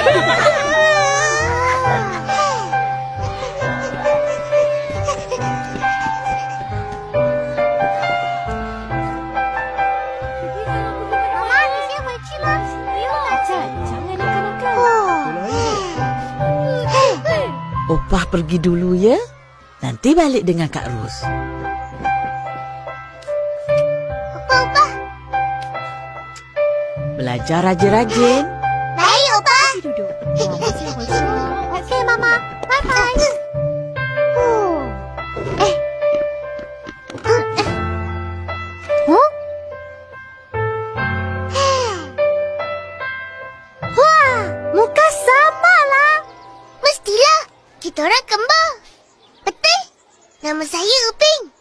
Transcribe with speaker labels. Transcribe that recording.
Speaker 1: Opah pergi dulu ya. Nanti balik dengan Kak Rus.
Speaker 2: Opah, opah.
Speaker 1: Belajar rajin-rajin.
Speaker 3: OK，
Speaker 2: 妈妈，拜拜。
Speaker 3: 哦，
Speaker 2: 哎，嗯，
Speaker 3: 哦，
Speaker 2: 哎，
Speaker 3: 哇，木卡萨玛拉
Speaker 2: ，mestilah kita orang kembali. Betul? Nama saya Uping.